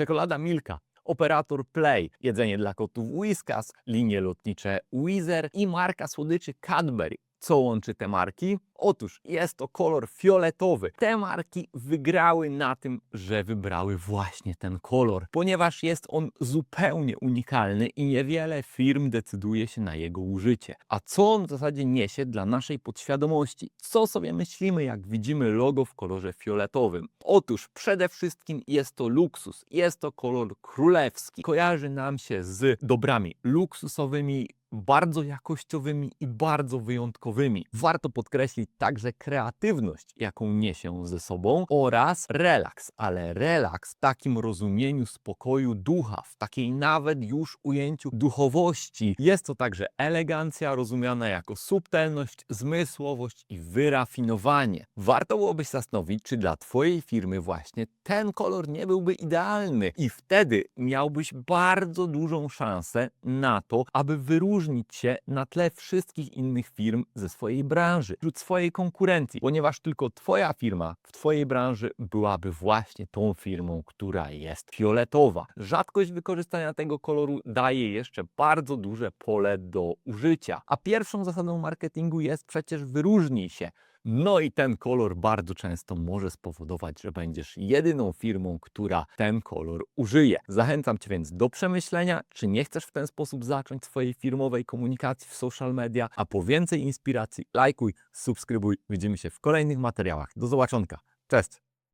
czekolada Milka, operator Play, jedzenie dla kotów Whiskas, linie lotnicze Wizer i marka słodyczy Cadbury. Co łączy te marki? Otóż jest to kolor fioletowy. Te marki wygrały na tym, że wybrały właśnie ten kolor, ponieważ jest on zupełnie unikalny i niewiele firm decyduje się na jego użycie. A co on w zasadzie niesie dla naszej podświadomości? Co sobie myślimy, jak widzimy logo w kolorze fioletowym? Otóż przede wszystkim jest to luksus, jest to kolor królewski. Kojarzy nam się z dobrami luksusowymi, bardzo jakościowymi i bardzo wyjątkowymi. Warto podkreślić także kreatywność, jaką niesie ze sobą oraz relaks, ale relaks w takim rozumieniu spokoju ducha, w takiej nawet już ujęciu duchowości. Jest to także elegancja rozumiana jako subtelność, zmysłowość i wyrafinowanie. Warto byłoby się zastanowić, czy dla Twojej firmy właśnie ten kolor nie byłby idealny i wtedy miałbyś bardzo dużą szansę na to, aby wyróżnić się na tle wszystkich innych firm ze swojej branży, wśród swojej konkurencji, ponieważ tylko Twoja firma w Twojej branży byłaby właśnie tą firmą, która jest fioletowa. Rzadkość wykorzystania tego koloru daje jeszcze bardzo duże pole do użycia, a pierwszą zasadą marketingu jest przecież wyróżnij się. No i ten kolor bardzo często może spowodować, że będziesz jedyną firmą, która ten kolor użyje. Zachęcam Cię więc do przemyślenia, czy nie chcesz w ten sposób zacząć swojej firmowej komunikacji w social media, a po więcej inspiracji lajkuj, subskrybuj. Widzimy się w kolejnych materiałach. Do zobaczonka. Cześć!